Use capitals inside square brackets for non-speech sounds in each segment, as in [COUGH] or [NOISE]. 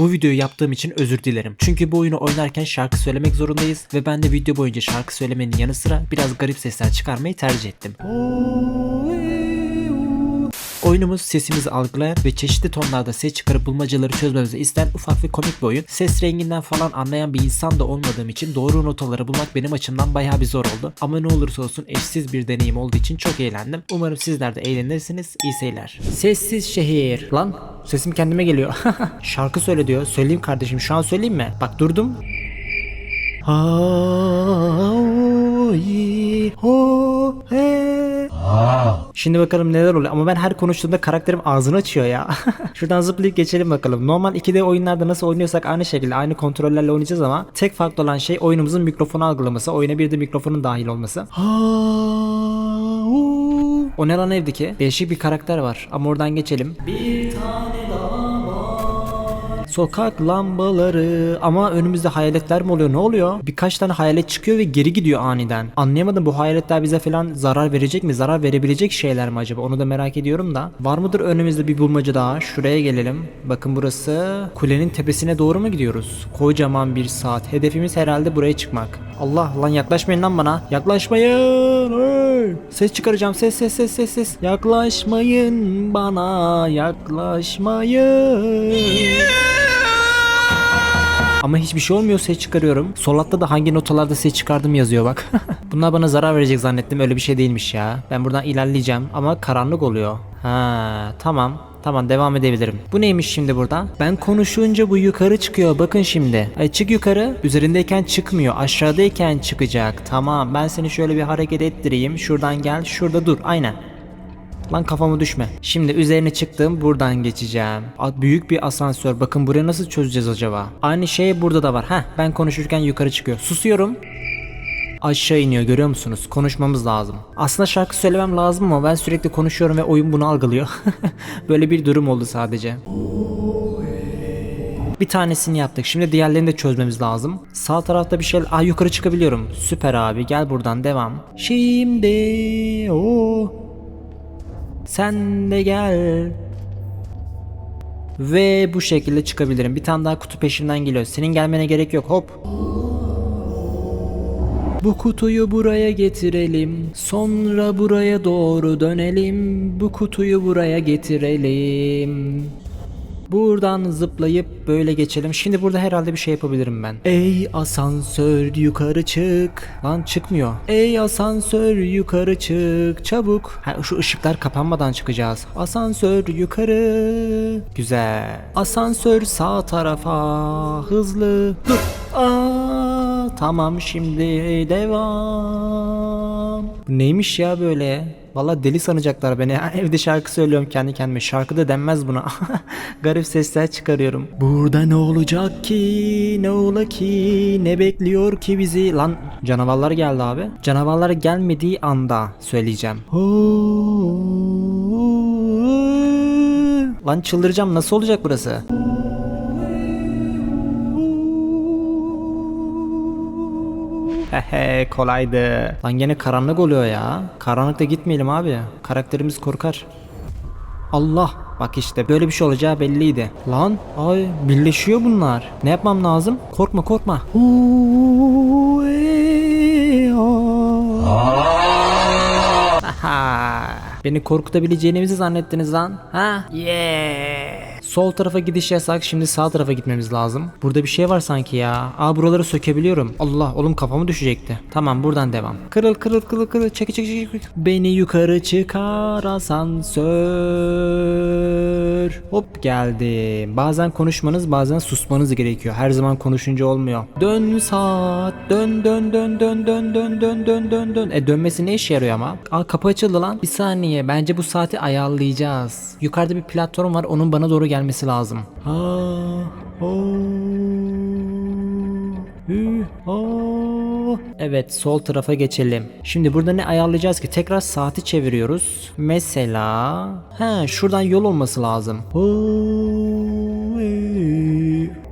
Bu videoyu yaptığım için özür dilerim. Çünkü bu oyunu oynarken şarkı söylemek zorundayız ve ben de video boyunca şarkı söylemenin yanı sıra biraz garip sesler çıkarmayı tercih ettim. Oyunumuz sesimizi algılayan ve çeşitli tonlarda ses çıkarıp bulmacaları çözmemizi isteyen ufak ve komik bir oyun. Ses renginden falan anlayan bir insan da olmadığım için doğru notaları bulmak benim açımdan bayağı bir zor oldu. Ama ne olursa olsun eşsiz bir deneyim olduğu için çok eğlendim. Umarım sizler de eğlenirsiniz. İyi seyirler. Sessiz şehir. Lan sesim kendime geliyor. [LAUGHS] Şarkı söyle diyor. Söyleyeyim kardeşim şu an söyleyeyim mi? Bak durdum. Şimdi bakalım neler oluyor ama ben her konuştuğumda karakterim ağzını açıyor ya. [LAUGHS] Şuradan zıplayıp geçelim bakalım. Normal 2D oyunlarda nasıl oynuyorsak aynı şekilde aynı kontrollerle oynayacağız ama tek farklı olan şey oyunumuzun mikrofonu algılaması. Oyuna bir de mikrofonun dahil olması. O ne lan evdeki? Değişik bir karakter var ama oradan geçelim. Bir tane Sokak lambaları ama önümüzde hayaletler mi oluyor ne oluyor? Birkaç tane hayalet çıkıyor ve geri gidiyor aniden. Anlayamadım bu hayaletler bize falan zarar verecek mi? Zarar verebilecek şeyler mi acaba? Onu da merak ediyorum da. Var mıdır önümüzde bir bulmaca daha? Şuraya gelelim. Bakın burası kulenin tepesine doğru mu gidiyoruz? Kocaman bir saat. Hedefimiz herhalde buraya çıkmak. Allah lan yaklaşmayın lan bana. Yaklaşmayın. Hey! Ses çıkaracağım. Ses ses ses ses ses. Yaklaşmayın bana. Yaklaşmayın. Ama hiçbir şey olmuyor ses çıkarıyorum. Sol altta da hangi notalarda ses çıkardım yazıyor bak. [LAUGHS] Bunlar bana zarar verecek zannettim öyle bir şey değilmiş ya. Ben buradan ilerleyeceğim ama karanlık oluyor. Ha tamam. Tamam devam edebilirim. Bu neymiş şimdi burada? Ben konuşunca bu yukarı çıkıyor. Bakın şimdi. Ay çık yukarı. Üzerindeyken çıkmıyor. Aşağıdayken çıkacak. Tamam ben seni şöyle bir hareket ettireyim. Şuradan gel. Şurada dur. Aynen. Lan kafama düşme. Şimdi üzerine çıktım buradan geçeceğim. Büyük bir asansör. Bakın burayı nasıl çözeceğiz acaba? Aynı şey burada da var. Heh ben konuşurken yukarı çıkıyor. Susuyorum. Aşağı iniyor görüyor musunuz? Konuşmamız lazım. Aslında şarkı söylemem lazım ama ben sürekli konuşuyorum ve oyun bunu algılıyor. [LAUGHS] Böyle bir durum oldu sadece. Bir tanesini yaptık. Şimdi diğerlerini de çözmemiz lazım. Sağ tarafta bir şey... Aa yukarı çıkabiliyorum. Süper abi. Gel buradan devam. Şimdi o sen de gel. Ve bu şekilde çıkabilirim. Bir tane daha kutu peşimden geliyor. Senin gelmene gerek yok. Hop. Bu kutuyu buraya getirelim. Sonra buraya doğru dönelim. Bu kutuyu buraya getirelim. Buradan zıplayıp böyle geçelim. Şimdi burada herhalde bir şey yapabilirim ben. Ey asansör yukarı çık. Lan çıkmıyor. Ey asansör yukarı çık. Çabuk. Ha, şu ışıklar kapanmadan çıkacağız. Asansör yukarı. Güzel. Asansör sağ tarafa. Hızlı. Dur. Aa, tamam şimdi devam. Bu neymiş ya böyle? Valla deli sanacaklar beni. [LAUGHS] Evde şarkı söylüyorum kendi kendime. Şarkı da denmez buna. [LAUGHS] Garip sesler çıkarıyorum. Burada ne olacak ki? Ne ola ki? Ne bekliyor ki bizi? Lan canavarlar geldi abi. Canavarlar gelmediği anda söyleyeceğim. Lan çıldıracağım. Nasıl olacak burası? Hehe kolaydı. Lan gene karanlık oluyor ya. Karanlıkta gitmeyelim abi. Karakterimiz korkar. Allah bak işte böyle bir şey olacağı belliydi. Lan ay birleşiyor bunlar. Ne yapmam lazım? Korkma korkma. Beni korkutabileceğinizi zannettiniz lan. Ha? Yeah. Sol tarafa gidiş yasak. Şimdi sağ tarafa gitmemiz lazım. Burada bir şey var sanki ya. Aa buraları sökebiliyorum. Allah oğlum kafamı düşecekti. Tamam buradan devam. Kırıl kırıl kırıl kırıl çek çek çek. Beni yukarı çıkar asansör. Hop geldim. Bazen konuşmanız bazen susmanız gerekiyor. Her zaman konuşunca olmuyor. Dön saat. Dön dön dön dön dön dön dön dön dön dön. E dönmesi ne işe yarıyor ama? Aa kapı açıldı lan. Bir saniye. Bence bu saati ayarlayacağız. Yukarıda bir platform var. Onun bana doğru gelmesi lazım. Ha, ho, hü, ha. Evet sol tarafa geçelim. Şimdi burada ne ayarlayacağız ki? Tekrar saati çeviriyoruz. Mesela ha şuradan yol olması lazım. Ho, e,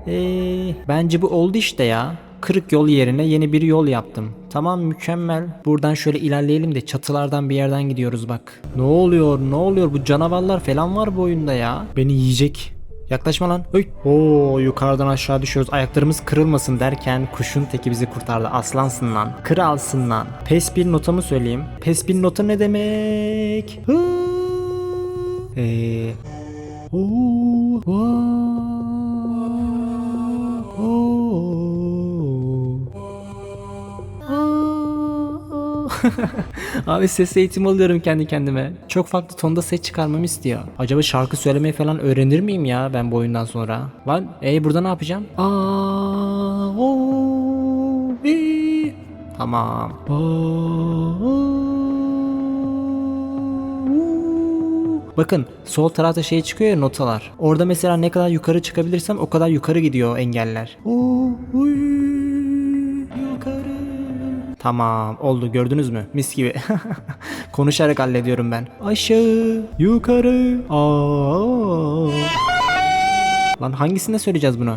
e, bence bu oldu işte ya. Kırık yol yerine yeni bir yol yaptım. Tamam mükemmel. Buradan şöyle ilerleyelim de çatılardan bir yerden gidiyoruz bak. Ne oluyor ne oluyor bu canavarlar falan var bu oyunda ya. Beni yiyecek. Yaklaşma lan. Hey. Oo yukarıdan aşağı düşüyoruz. Ayaklarımız kırılmasın derken kuşun teki bizi kurtardı. Aslansın lan. Kralsın lan. Pes bir notamı söyleyeyim. Pes bir nota ne demek? Hı. Eee. Oo. Oo. [LAUGHS] Abi ses eğitimi alıyorum kendi kendime. Çok farklı tonda ses çıkarmamı istiyor. Acaba şarkı söylemeyi falan öğrenir miyim ya ben bu oyundan sonra? Lan e burada ne yapacağım? Aa, o, i. Tamam. Bakın sol tarafta şey çıkıyor ya notalar. Orada mesela ne kadar yukarı çıkabilirsem o kadar yukarı gidiyor engeller. Oo. Tamam oldu gördünüz mü? Mis gibi. [LAUGHS] Konuşarak hallediyorum ben. Aşağı, yukarı. Aa. Lan hangisinde söyleyeceğiz bunu?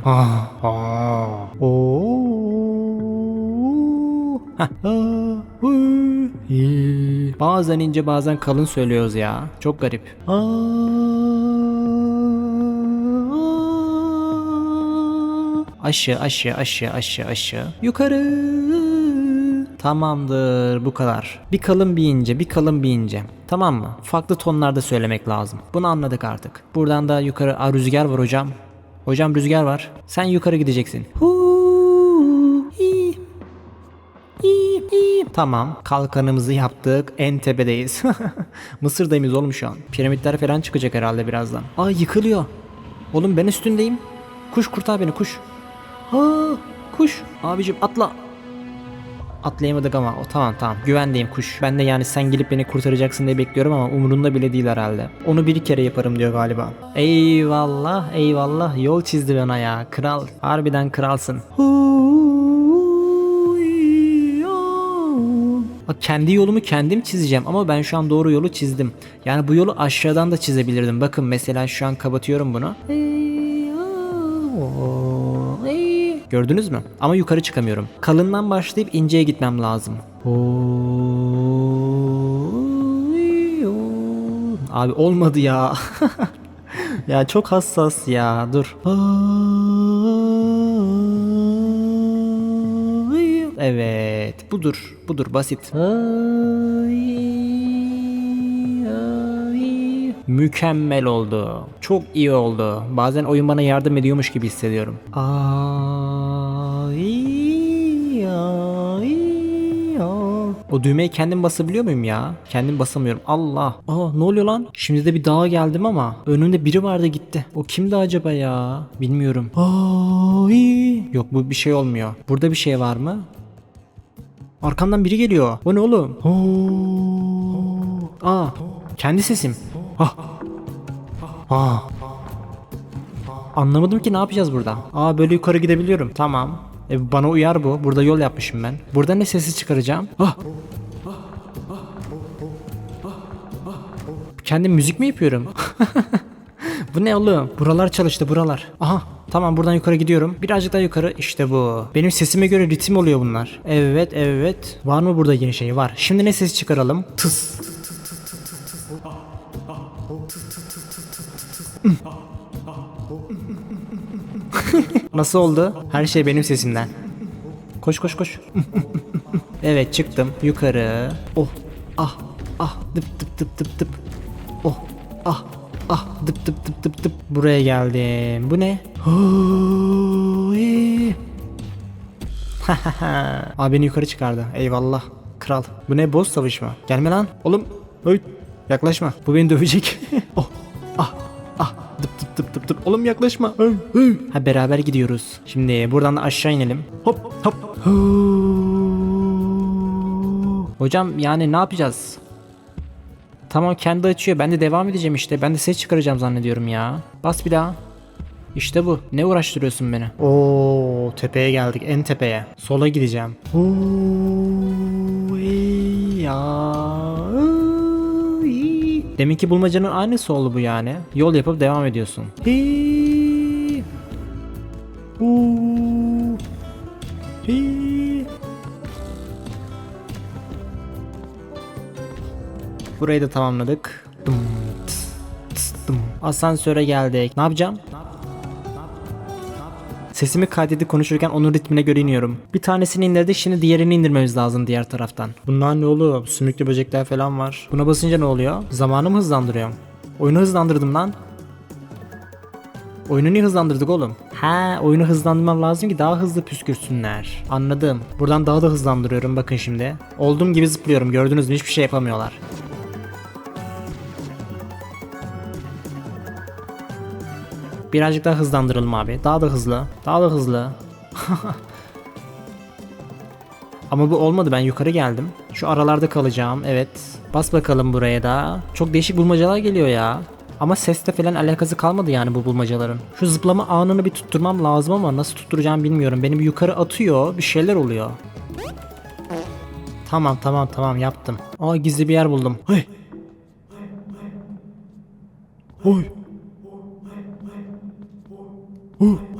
Bazen ince bazen kalın söylüyoruz ya. Çok garip. Aşağı aşağı aşağı aşağı aşağı. Yukarı. Tamamdır bu kadar. Bir kalın bir ince bir kalın bir ince. Tamam mı? Farklı tonlarda söylemek lazım. Bunu anladık artık. Buradan da yukarı Aa, rüzgar var hocam. Hocam rüzgar var. Sen yukarı gideceksin. Tamam. Kalkanımızı yaptık. En tepedeyiz. [LAUGHS] Mısır'dayız oğlum şu an. Piramitler falan çıkacak herhalde birazdan. Aa yıkılıyor. Oğlum ben üstündeyim. Kuş kurtar beni kuş. Aa, kuş. Abicim atla. Atlayamadık ama o tamam tamam güvendeyim kuş. Ben de yani sen gelip beni kurtaracaksın diye bekliyorum ama umurunda bile değil herhalde. Onu bir kere yaparım diyor galiba. Eyvallah eyvallah yol çizdi bana ya kral. Harbiden kralsın. Bak kendi yolumu kendim çizeceğim ama ben şu an doğru yolu çizdim. Yani bu yolu aşağıdan da çizebilirdim. Bakın mesela şu an kapatıyorum bunu. Gördünüz mü? Ama yukarı çıkamıyorum. Kalından başlayıp inceye gitmem lazım. Abi olmadı ya. [LAUGHS] ya çok hassas ya. Dur. Evet. Budur. Budur. Basit. Mükemmel oldu. Çok iyi oldu. Bazen oyun bana yardım ediyormuş gibi hissediyorum. Ay, ay, ay. O düğmeyi kendim basabiliyor muyum ya? Kendim basamıyorum. Allah. Aa ne oluyor lan? Şimdi de bir dağa geldim ama önümde biri vardı gitti. O kimdi acaba ya? Bilmiyorum. Ay. Yok bu bir şey olmuyor. Burada bir şey var mı? Arkamdan biri geliyor. O ne oğlum? Oo. Aa, kendi sesim. Ah. Aa. Anlamadım ki ne yapacağız burada. Aa böyle yukarı gidebiliyorum. Tamam. E, bana uyar bu. Burada yol yapmışım ben. Burada ne sesi çıkaracağım? Ah. Kendim müzik mi yapıyorum? [LAUGHS] bu ne oğlum? Buralar çalıştı buralar. Aha tamam buradan yukarı gidiyorum. Birazcık daha yukarı işte bu. Benim sesime göre ritim oluyor bunlar. Evet evet. Var mı burada yeni şey? Var. Şimdi ne sesi çıkaralım? Tıs. [LAUGHS] Nasıl oldu? Her şey benim sesimden. Koş koş koş. evet çıktım yukarı. Oh ah ah dıp dıp dıp dıp dıp. Oh ah ah dıp dıp dıp dıp dıp. Buraya geldim. Bu ne? [LAUGHS] Abi beni yukarı çıkardı. Eyvallah. Kral. Bu ne boss savaşı mı? Gelme lan. Oğlum. Öy. Yaklaşma. Bu beni dövecek. [LAUGHS] oh. Dıp dıp dıp. Oğlum yaklaşma. Ha beraber gidiyoruz. Şimdi buradan da aşağı inelim. Hop hop. Hocam yani ne yapacağız? Tamam kendi açıyor. Ben de devam edeceğim işte. Ben de ses çıkaracağım zannediyorum ya. Bas bir daha. İşte bu. Ne uğraştırıyorsun beni? Oo, tepeye geldik. En tepeye. Sola gideceğim. Oo, ey ya. Deminki bulmacanın aynısı oldu bu yani. Yol yapıp devam ediyorsun. Hey. Burayı da tamamladık. Dım, tıs, tıs, dım. Asansöre geldik. Ne yapacağım? Sesimi kaydedip konuşurken onun ritmine göre iniyorum. Bir tanesini indirdik şimdi diğerini indirmemiz lazım diğer taraftan. Bunlar ne oğlum? Sümüklü böcekler falan var. Buna basınca ne oluyor? Zamanı mı hızlandırıyorum? Oyunu hızlandırdım lan. Oyunu niye hızlandırdık oğlum? Ha, oyunu hızlandırmam lazım ki daha hızlı püskürsünler. Anladım. Buradan daha da hızlandırıyorum bakın şimdi. Olduğum gibi zıplıyorum gördünüz mü hiçbir şey yapamıyorlar. Birazcık daha hızlandıralım abi. Daha da hızlı. Daha da hızlı. [LAUGHS] Ama bu olmadı ben yukarı geldim. Şu aralarda kalacağım evet. Bas bakalım buraya da. Çok değişik bulmacalar geliyor ya. Ama sesle falan alakası kalmadı yani bu bulmacaların. Şu zıplama anını bir tutturmam lazım ama nasıl tutturacağım bilmiyorum. Beni bir yukarı atıyor bir şeyler oluyor. Tamam tamam tamam yaptım. Aa gizli bir yer buldum. Hey. Oy. Ooh.